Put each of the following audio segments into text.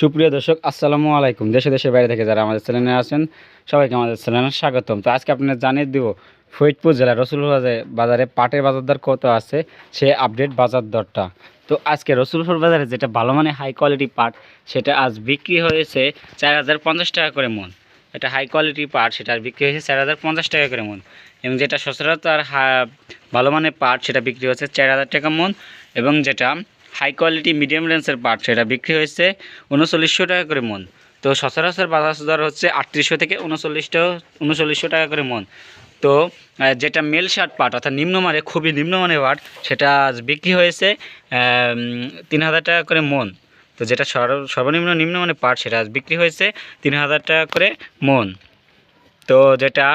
সুপ্রিয় দর্শক, আসসালামু আলাইকুম। দেশে দেশের বাইরে থেকে যারা আমাদের চ্যানেলে আছেন, সবাইকে আমাদের চ্যানেলে স্বাগতম। তো আজকে আপনাদের জানিয়ে দেব, ফরিদপুর জেলার রসুলপুর বাজারে- পাটের বাজার দর কত আছে, সে আপডেট বাজার দরটা তো আজকে রসুলপুর বাজারে যেটা ভালো মানে হাই কোয়ালিটি পাট, সেটা আজ বিক্রি হয়েছে চার হাজার পঞ্চাশ টাকা করে মন। এটা হাই কোয়ালিটি পাট, সেটা বিক্রি হয়েছে চার হাজার পঞ্চাশ টাকা করে মন। এবং যেটা সচরাচর ভালো মানের পাট, সেটা বিক্রি হচ্ছে চার হাজার টাকা মন। এবং যেটা হাই কোয়ালিটি মিডিয়াম রেঞ্জের পাট সেটা বিক্রি হয়েছে উনচল্লিশশো টাকা করে মন। তো সচরাচর বাজার দর হচ্ছে আটত্রিশশো থেকে উনচল্লিশটা, উনচল্লিশশো টাকা করে মন। তো যেটা মেল শার্ট পাট অর্থাৎ নিম্নমানের, খুবই নিম্নমানের পাট সেটা বিক্রি হয়েছে তিন হাজার টাকা করে মন। তো যেটা সর্ব- সর্বনিম্ন নিম্নমানের পাট সেটা বিক্রি হয়েছে তিন হাজার টাকা করে মন। তো যেটা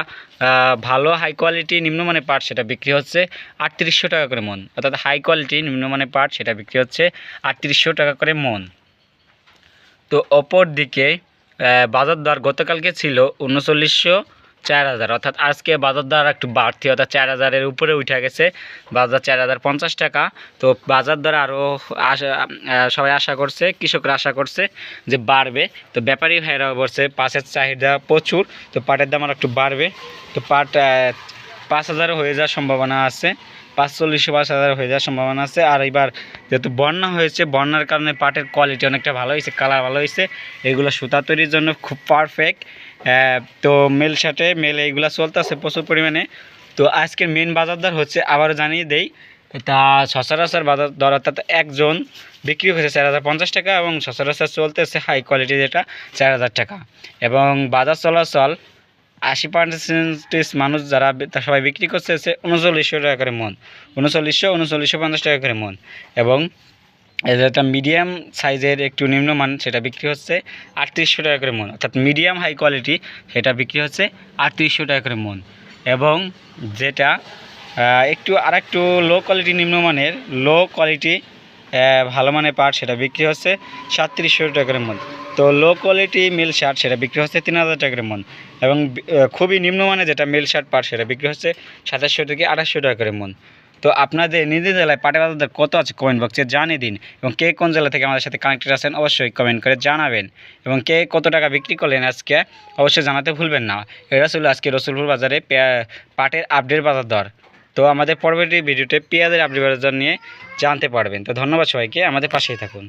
ভালো হাই কোয়ালিটি নিম্নমানের পার্ট সেটা বিক্রি হচ্ছে আটত্রিশশো টাকা করে মন। অর্থাৎ হাই কোয়ালিটি নিম্নমানের পার্ট সেটা বিক্রি হচ্ছে আটত্রিশশো টাকা করে মন। তো অপর দিকে বাজার দর গতকালকে ছিল উনচল্লিশশো চার হাজার। অর্থাৎ আজকে বাজার দর একটু বাড়তি, অর্থাৎ চার হাজারের উপরে উঠে গেছে। বাজার চার হাজার পঞ্চাশ টাকা। তো বাজার দর আরও আশা সবাই আশা করছে, কৃষকরা আশা করছে যে বাড়বে। তো ব্যাপারী ভাইরা বলছে পাশের চাহিদা প্রচুর, তো পাটের দাম আর একটু বাড়বে। তো পাট পাঁচ হাজারও হয়ে যাওয়ার সম্ভাবনা আছে। পাঁচচল্লিশশো পাঁচ হাজার হয়ে যাওয়ার সম্ভাবনা আছে। আর এবার যেহেতু বন্যা হয়েছে, বন্যার কারণে পাটের কোয়ালিটি অনেকটা ভালো হয়েছে কালার ভালো হয়েছে। এগুলো সুতা তৈরির জন্য খুব পারফেক্ট তো মেল শার্টে মেল এইগুলো চলতেছে প্রচুর পরিমাণে। তো আজকের মেন বাজার দর হচ্ছে, আবারও জানিয়ে দেই তা সচরাচর বাজার দর অর্থাৎ একজন বিক্রি হয়েছে চার হাজার পঞ্চাশ টাকা এবং সচরাচর চলতেছে হাই কোয়ালিটি যেটা, চার হাজার টাকা। এবং বাজার চলাচল আশি পার্সেন্টেজ মানুষ যারা সবাই বিক্রি করছে হচ্ছে উনচল্লিশশো টাকা করে মন। উনচল্লিশশো উনচল্লিশশো পঞ্চাশ টাকা করে মন। এবং যেটা মিডিয়াম সাইজের একটু নিম্নমান সেটা বিক্রি হচ্ছে আটত্রিশশো টাকা করে মন। অর্থাৎ মিডিয়াম হাই কোয়ালিটি সেটা বিক্রি হচ্ছে আটত্রিশশো টাকা করে মন। এবং যেটা একটু আর একটু লো কোয়ালিটি নিম্নমানের লো কোয়ালিটি ভালো মানের পাট সেটা বিক্রি হচ্ছে সাতত্রিশশো টাকা করে মন। তো লো কোয়ালিটি মিল শার্ট সেটা বিক্রি হচ্ছে তিন হাজার টাকার করে মন। এবং খুবই নিম্নমানের যেটা মিল শার্ট পাট সেটা বিক্রি হচ্ছে সাতাশশো থেকে আঠাশশো টাকা করে মন। তো আপনাদের নিজের জেলায় পাটের বাজার কত আছে কমেন্ট বক্সে জানিয়ে দিন এবং কে কোন জেলা থেকে আমাদের সাথে কানেক্টেড আছেন অবশ্যই কমেন্ট করে জানাবেন। এবং কে কত টাকা বিক্রি করলেন আজকে অবশ্যই জানাতে ভুলবেন না। এটা ছিল আজকে রসুলপুর বাজারে পাটের আপডেট বাজার দর। তো আমাদের পরবর্তী ভিডিওতে পেঁয়াজের আপডেট নিয়ে জানতে পারবেন। তো ধন্যবাদ সবাইকে, আমাদের পাশেই থাকুন।